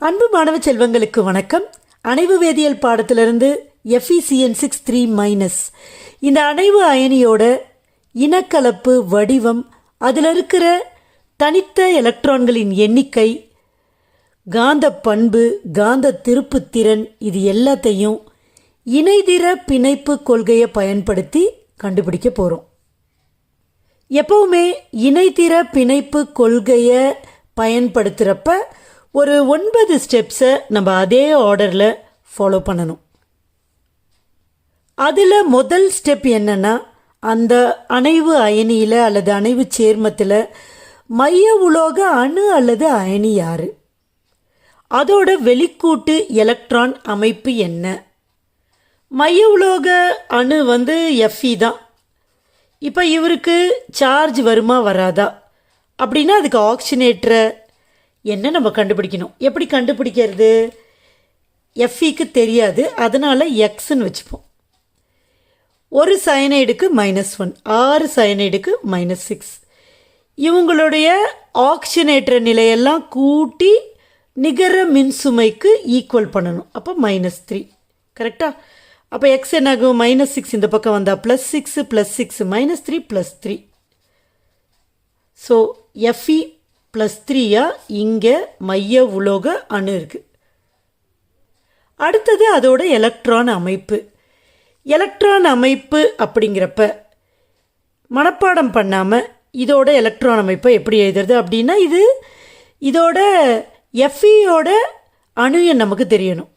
அன்பு மாணவ செல்வங்களுக்கு வணக்கம். அணைவு வேதியியல் பாடத்திலிருந்து F E C N six three minus இந்த அணைவு அயனியோட இனக்கலப்பு வடிவம் அதில் இருக்கிற தனித்த எலக்ட்ரான்களின் எண்ணிக்கை காந்த பண்பு காந்த திருப்புத்திறன் இது எல்லாத்தையும் இணைதிர பிணைப்பு கொள்கையை பயன்படுத்தி கண்டுபிடிக்க போகிறோம் எப்பவுமே இணைதிர பிணைப்பு கொள்கையை பயன்படுத்துகிறப்ப ஒரு ஒன்பது ஸ்டெப்ஸை நம்ம அதே ஆர்டரில் ஃபாலோ பண்ணணும். அதில் முதல் ஸ்டெப் என்னன்னா அந்த அணைவு அயனியில் அல்லது அணைவு சேர்மத்தில் மைய உலோக அணு அல்லது அயனி யார்? அதோட வெளிக்கூட்டு எலக்ட்ரான் அமைப்பு என்ன? மைய உலோக அணு வந்து எஃப்இ தான். இப்போ இவருக்கு சார்ஜ் வருமா வராதா? அப்படின்னா அதுக்கு ஆக்சினேட்டரை என்ன நம்ம கண்டுபிடிக்கணும்? எப்படி கண்டுபிடிக்கிறது? எஃப்இக்கு தெரியாது. அதனால் எக்ஸ்ன்னு வச்சுப்போம். ஒரு சயனைடுக்கு மைனஸ் ஒன் ஆறு சயனைடுக்கு மைனஸ் சிக்ஸ் இவங்களுடைய ஆக்சினேட்டர் நிலையெல்லாம் கூட்டி நிகர மின்சுமைக்கு ஈக்குவல் பண்ணணும். அப்போ மைனஸ் த்ரீ கரெக்டாக அப்போ எக்ஸ் என்னாகும்? மைனஸ் சிக்ஸ் இந்த பக்கம் வந்தால் plus six plus six minus three plus three so Fe plus த்ரீயாக இங்கே மைய உலோக அணு இருக்குது அடுத்தது அதோட எலக்ட்ரான் அமைப்பு. எலக்ட்ரான் அமைப்பு அப்படிங்கிறப்ப மனப்பாடம் பண்ணாமல் இதோட எலக்ட்ரான் அமைப்பை எப்படி எழுதுறது அப்படின்னா இது இதோட எஃப்இயோட அணு எண் நமக்கு தெரியணும்.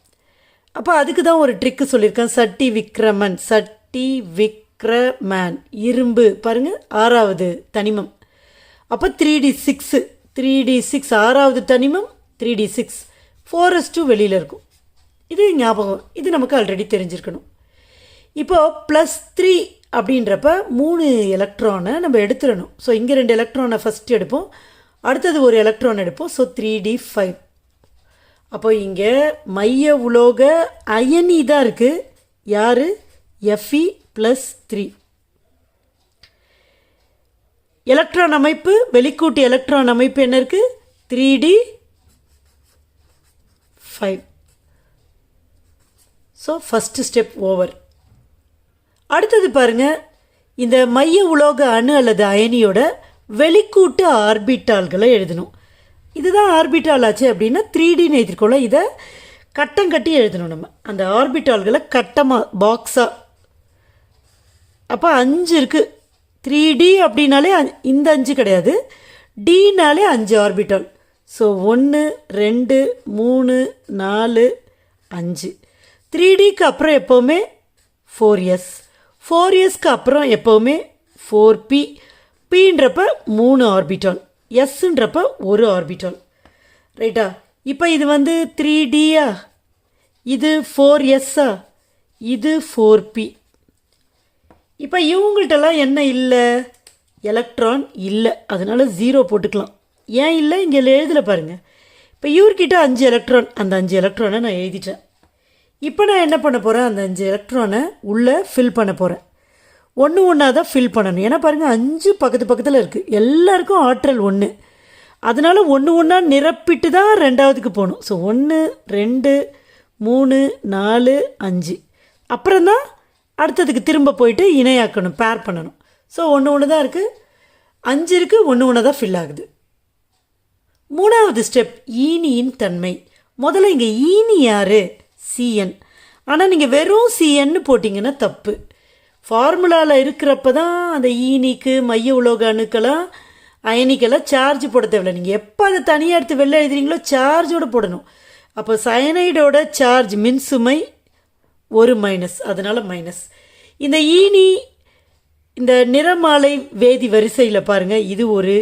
அப்போ அதுக்கு தான் ஒரு ட்ரிக்கு சொல்லியிருக்கேன். சட்டி விக்ரமன் சட்டி விக்ரமேன் இரும்பு பாருங்கள் ஆறாவது தனிமம். அப்போ three d six three d six ஆறாவது தனிமம் three d six. Four s two வெளியில் இருக்கும். இது ஞாபகம் இது நமக்கு ஆல்ரெடி தெரிஞ்சிருக்கணும். இப்போ ப்ளஸ் த்ரீ அப்படின்றப்ப மூணு எலக்ட்ரானை நம்ம எடுத்துடணும். ஸோ இங்கே ரெண்டு எலக்ட்ரானை ஃபஸ்ட்டு எடுப்போம். அடுத்தது ஒரு எலக்ட்ரான் எடுப்போம். ஸோ த்ரீ டி ஃபைவ் அப்போ இங்கே மைய உலோக அயனி தான் இருக்குது யார்? எஃப்இ ப்ளஸ் த்ரீ எலக்ட்ரான் அமைப்பு வெளிக்கூட்டு எலக்ட்ரான் அமைப்பு என்ன இருக்குது three d five so first step over அடுத்தது பாருங்க. இந்த மைய உலோக அணு அல்லது அயனியோட வெளிக்கூட்டு ஆர்பிட்டால்களை எழுதணும். இதுதான் ஆர்பிட்டால் ஆச்சு அப்படின்னா த்ரீ டின்னு எழுதிருக்கோம்ல இதை கட்டம் கட்டி எழுதணும் நம்ம. அந்த ஆர்பிட்டால்களை கட்டமாக பாக்ஸாக அப்போ அஞ்சு இருக்குது த்ரீ டி அப்படின்னாலே இந்த அஞ்சு கிடையாது. டினாலே அஞ்சு ஆர்பிட்டால் ஸோ ஒன்று ரெண்டு மூணு நாலு அஞ்சு. த்ரீ டிக்கு அப்புறம் எப்போவுமே ஃபோர் எஸ் ஃபோர் இயர்ஸ்க்கு அப்புறம் எப்போவுமே ஃபோர் பி பின்றப்ப மூணு ஆர்பிட்டால் எஸ்ன்றப்ப ஒரு ஆர்பிட்டால் ரைட்டா இப்போ இது வந்து த்ரீ டியா இது ஃபோர் எஸ்ஸா இது ஃபோர் பி இப்போ இவங்கள்ட்டலாம் என்ன இல்லை? எலக்ட்ரான் இல்லை. அதனால் ஜீரோ போட்டுக்கலாம். ஏன் இல்லை? இங்கே எழுதலை பாருங்கள் இப்போ இவர்கிட்ட அஞ்சு எலக்ட்ரான் அந்த அஞ்சு எலக்ட்ரானை நான் எழுதிட்டேன். இப்போ நான் என்ன பண்ண போகிறேன் அந்த அஞ்சு எலக்ட்ரானை உள்ளே ஃபில் பண்ண போகிறேன் ஒன்று ஒன்றா தான் ஃபில் பண்ணணும். ஏன்னா பாருங்கள் அஞ்சு பக்கத்து பக்கத்தில் இருக்குது எல்லாருக்கும் ஆற்றல் ஒன்று அதனால் ஒன்று ஒன்றா நிரப்பிட்டு தான் ரெண்டாவதுக்கு போகணும். ஸோ ஒன்று ரெண்டு மூணு நாலு அஞ்சு. அப்புறம் தான் அடுத்ததுக்கு திரும்ப போயிட்டு இணையாக்கணும் பேர் பண்ணணும். ஸோ ஒன்று ஒன்று தான் இருக்குது அஞ்சு இருக்குது ஒன்று ஒன்று தான் ஃபில் ஆகுது. மூணாவது ஸ்டெப் ஈனியின் தன்மை. முதல்ல இங்கே ஈனி யார்? சிஎன் ஆனால் நீங்கள் வெறும் சிஎன்னு போட்டிங்கன்னா தப்பு. ஃபார்முலாவில் இருக்கிறப்ப தான் அந்த ஈனிக்கு மைய உலோக அணுக்கெல்லாம் அயனிக்கெல்லாம் சார்ஜ் போட தேவையில்லை. நீங்கள் எப்போ அதை தனியாக எடுத்து வெளில எழுதுறீங்களோ சார்ஜோடு போடணும். அப்போ சயனைடோட சார்ஜ் மின்சுமை ஒரு மைனஸ் அதனால் மைனஸ் இந்த ஈனி இந்த நிறமாலை வேதி வரிசையில் பாருங்கள் இது ஒரு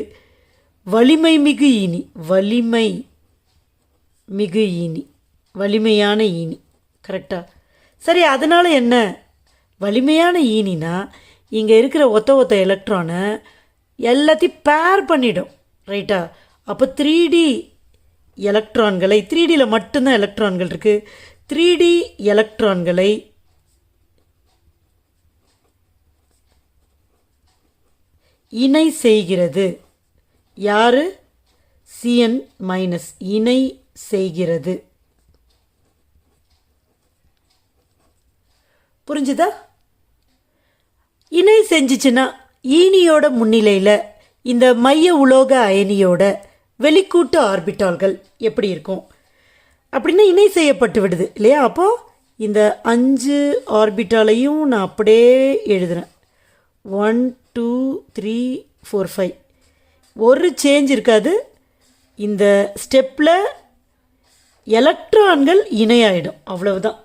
வலிமை மிகு ஈனி வலிமை மிகு ஈனி வலிமையான ஈனி கரெக்டாக சரி அதனால் என்ன? வலிமையான ஈனினா இங்கே இருக்கிற ஒத்த ஒத்த எலக்ட்ரானை எல்லாத்தையும் பேர் பண்ணிடும் ரைட்டா அப்போ த்ரீ டி எலக்ட்ரான்களை த்ரீ டியில் மட்டும்தான் எலக்ட்ரான்கள் இருக்குது த்ரீ டி எலக்ட்ரான்களை இணை செய்கிறது. யாரு? சிஎன் மைனஸ் இணை செய்கிறது. புரிஞ்சுதா? இணை செஞ்சுச்சுன்னா ஈனியோட முன்னிலையில் இந்த மைய உலோக அயனியோட வெளிக்கூட்டு ஆர்பிட்டால்கள் எப்படி இருக்கும்? அப்படின்னா இணை செய்யப்பட்டு விடுது இல்லையா? அப்போது இந்த அஞ்சு ஆர்பிட்டாலையும் நான் அப்படியே எழுதுகிறேன் one two three four five ஒரு சேஞ்ச் இருக்காது. இந்த ஸ்டெப்பில் எலக்ட்ரான்கள் இணையாயிடும் அவ்வளவுதான்.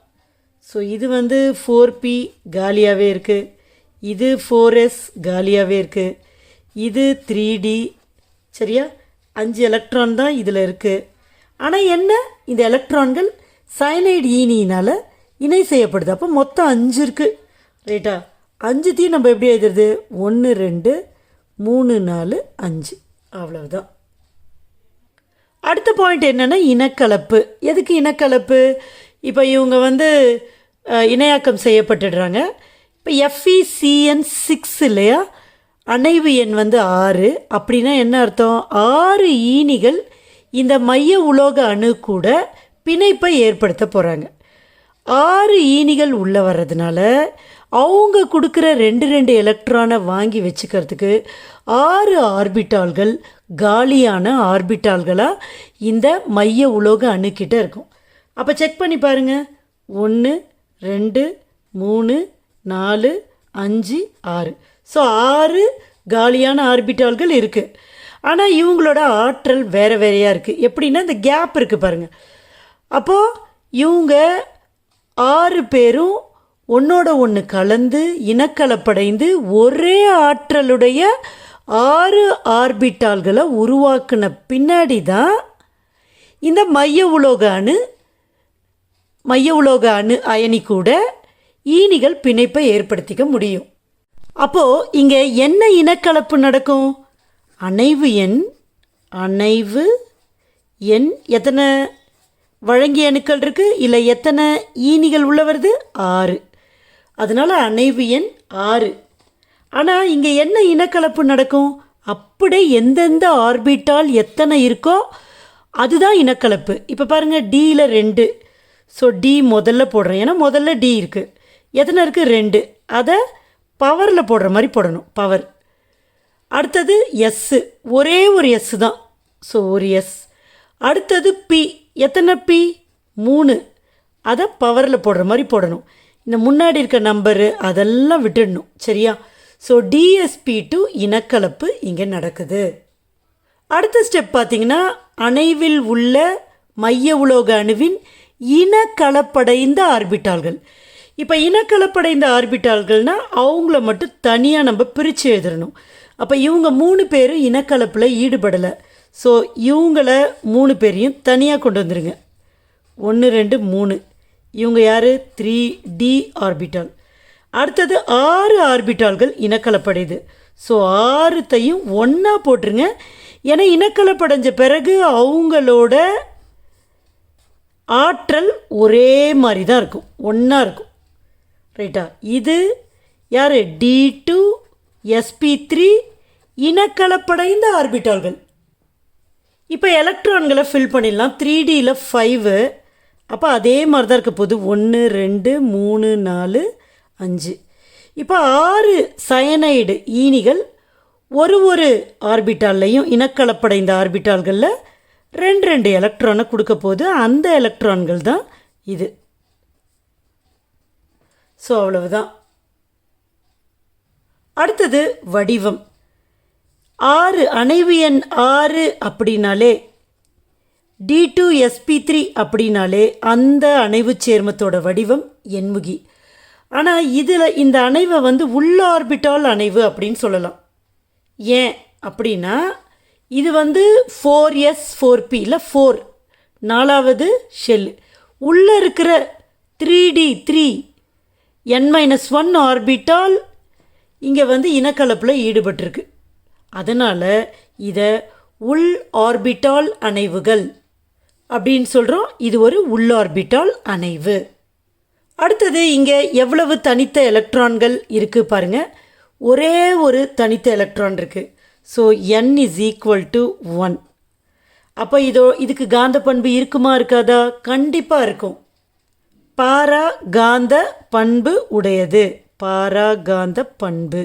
ஸோ இது வந்து ஃபோர் பி காலியாகவே இருக்குது இது ஃபோர் எஸ் காலியாகவே இருக்குது இது த்ரீ டி சரியா? அஞ்சு எலக்ட்ரான் தான் இதில் இருக்குது ஆனால் என்ன? இந்த எலக்ட்ரான்கள் சயனைடு ஈனியினால் இணை செய்யப்படுது. அப்போ மொத்தம் அஞ்சு இருக்குது ரைட்டா அஞ்சுத்தையும் நம்ம எப்படி எழுதுறது? ஒன்று ரெண்டு மூணு நாலு அஞ்சு. அவ்வளவுதான். அடுத்த பாயிண்ட் என்னென்னா இனக்கலப்பு. எதுக்கு இனக்கலப்பு? இப்போ இவங்க வந்து இணையாக்கம் செய்யப்பட்டுடுறாங்க. இப்போ எஃப்இசிஎன் சிக்ஸ் இல்லையா? அணைவு எண் வந்து ஆறு. அப்படின்னா என்ன அர்த்தம்? ஆறு ஈனிகள் இந்த மைய உலோக அணு கூட பிணைப்பை ஏற்படுத்த போகிறாங்க ஆறு ஈனிகள் உள்ளே வர்றதுனால அவங்க கொடுக்குற ரெண்டு ரெண்டு எலக்ட்ரானை வாங்கி வச்சுக்கிறதுக்கு ஆறு ஆர்பிட்டால்கள் காலியான ஆர்பிட்டால்களாக இந்த மைய உலோக அணுக்கிட்ட இருக்கும். அப்போ செக் பண்ணி பாருங்கள் ஒன்று ரெண்டு மூணு நாலு அஞ்சு ஆறு. ஸோ ஆறு காலியான ஆர்பிட்டால்கள் இருக்குது ஆனால் இவங்களோட ஆற்றல் வேறு வேறையாக இருக்குது எப்படின்னா இந்த கேப் இருக்குது பாருங்கள் அப்போது இவங்க ஆறு பேரும் ஒன்றோட ஒன்று கலந்து இனக்கலப்படைந்து ஒரே ஆற்றலுடைய ஆறு ஆர்பிட்டால்களை உருவாக்கின பின்னாடி தான் இந்த மைய உலோக அணு மைய உலோக அணு அயனி கூட ஈனிகள் பிணைப்பை ஏற்படுத்திக்க முடியும். அப்போது இங்கே என்ன இனக்கலப்பு நடக்கும்? அணைவு எண் அணைவு எண். எத்தனை வழங்கிய அணுக்கள் இருக்குது இல்லை எத்தனை ஈனிகள் உள்ள வருது? ஆறு. அதனால் அணைவு எண் ஆறு. ஆனால் இங்கே என்ன இனக்கலப்பு நடக்கும்? அப்படியே எந்தெந்த ஆர்பிட்டால் எத்தனை இருக்கோ அதுதான் இனக்கலப்பு. இப்போ பாருங்கள் டியில் ரெண்டு. ஸோ டி முதல்ல போடுறேன். ஏன்னா முதல்ல டி இருக்குது எத்தனை இருக்குது ரெண்டு. அதை பவரில் போடுற மாதிரி போடணும். பவர் அடுத்தது எஸ்ஸு ஒரே ஒரு எஸ் தான். ஸோ ஒரு எஸ் அடுத்தது பி எத்தனை பி மூணு. அதை பவரில் போடுற மாதிரி போடணும். இந்த முன்னாடி இருக்க நம்பரு அதெல்லாம் விட்டுடணும். சரியா? ஸோ டிஎஸ்பி டு இனக்கலப்பு இங்கே நடக்குது. அடுத்த ஸ்டெப் பார்த்தீங்கன்னா அணைவில் உள்ள மைய உலோக அணுவின் இனக்கலப்படைந்த ஆர்பிட்டால்கள். இப்போ இனக்கலப்படைந்த ஆர்பிட்டால்கள்னால் அவங்கள மட்டும் தனியாக நம்ம பிரித்து எழுதணும். அப்போ இவங்க மூணு பேரும் இனக்கலப்பில் ஈடுபடலை. ஸோ இவங்கள மூணு பேரையும் தனியாக கொண்டு வந்துருங்க. ஒன்று ரெண்டு மூணு. இவங்க யார்? த்ரீ டி ஆர்பிட்டால் அடுத்தது ஆறு ஆர்பிட்டால்கள் இனக்கலப்படையுது. ஸோ ஆறுத்தையும் ஒன்றா போட்டுருங்க. ஏன்னா இனக்கலப்படைஞ்ச பிறகு அவங்களோட ஆற்றல் ஒரே மாதிரி தான் இருக்கும். ஒன்றா இருக்கும். ரைட்டா இது யார்? டி டூ எஸ்பி த்ரீ இனக்கலப்படைந்த ஆர்பிட்டால்கள். இப்போ எலக்ட்ரான்களை ஃபில் பண்ணிடலாம். த்ரீ டியில் ஃபைவு அப்போ அதே மாதிரி தான் இருக்க. போகுது ஒன்று ரெண்டு மூணு நாலு அஞ்சு. இப்போ ஆறு சயனைடு ஈனிகள் ஒரு ஒரு ஆர்பிட்டால்லையும் இனக்கலப்படைந்த ஆர்பிட்டால்களில் ரெண்டு ரெண்டு எலக்ட்ரானை கொடுக்க போகுது. அந்த எலக்ட்ரான்கள் தான் இது. ஸோ அவ்வளவுதான். அடுத்தது வடிவம். ஆறு அணைவு எண் ஆறு அப்படின்னாலே டி டூ எஸ்பி த்ரீ அப்படின்னாலே அந்த அணைவு சேர்மத்தோட வடிவம் எண்முகி ஆனால் இதில் இந்த அணைவை வந்து உள்ள ஆர்பிட்டால் அணைவு அப்படின்னு சொல்லலாம். ஏன் அப்படின்னா இது வந்து ஃபோர் எஸ் ஃபோர் பி இல்லை ஃபோர் நாலாவது ஷெல். உள்ளே இருக்கிற three d three n minus one orbital இங்கே வந்து இனக்கலப்பில் ஈடுபட்டிருக்கு. அதனால் இதை உள் ஆர்பிட்டால் அணைவுகள் அப்படின்னு சொல்கிறோம் இது ஒரு உள் ஆர்பிட்டால் அணைவு. அடுத்தது இங்கே எவ்வளவு தனித்த எலக்ட்ரான்கள் இருக்குது பாருங்கள் ஒரே ஒரு தனித்த எலக்ட்ரான் இருக்குது so n is equal to one அப்போ இதோ இதுக்கு காந்த பண்பு இருக்குமா இருக்காதா? கண்டிப்பாக இருக்கும். பாரா காந்த பண்பு உடையது. பாரா காந்த பண்பு.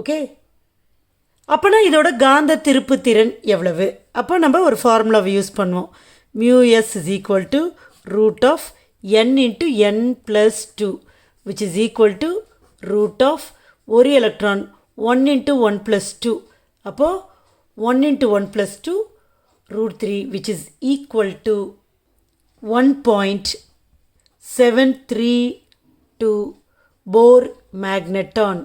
ஓகே? அப்போனா இதோட காந்த திருப்பு திறன் எவ்வளவு? அப்போ நம்ம ஒரு ஃபார்முலாவை யூஸ் பண்ணுவோம். Mu s is equal to root of n into n plus two which is equal to root of ஒரு electron one into one plus two அப்போது one into one plus two root three which is equal to one point seven three two four magneton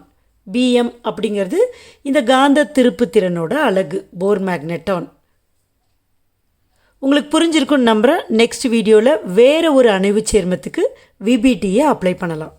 BM அப்படிங்கிறது இந்த காந்த திருப்பு திறனோட அழகு போர் மேக்னெட்டான் உங்களுக்கு புரிஞ்சிருக்குன்னு நம்புகிறேன் next வீடியோவில் வேறு ஒரு அணைவு சேர்மத்துக்கு விபிடியை அப்ளை பண்ணலாம்.